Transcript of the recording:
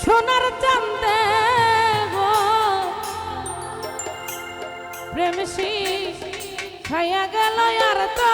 সোনার চান্দে গো প্রেম খাইয়া গেল আর তো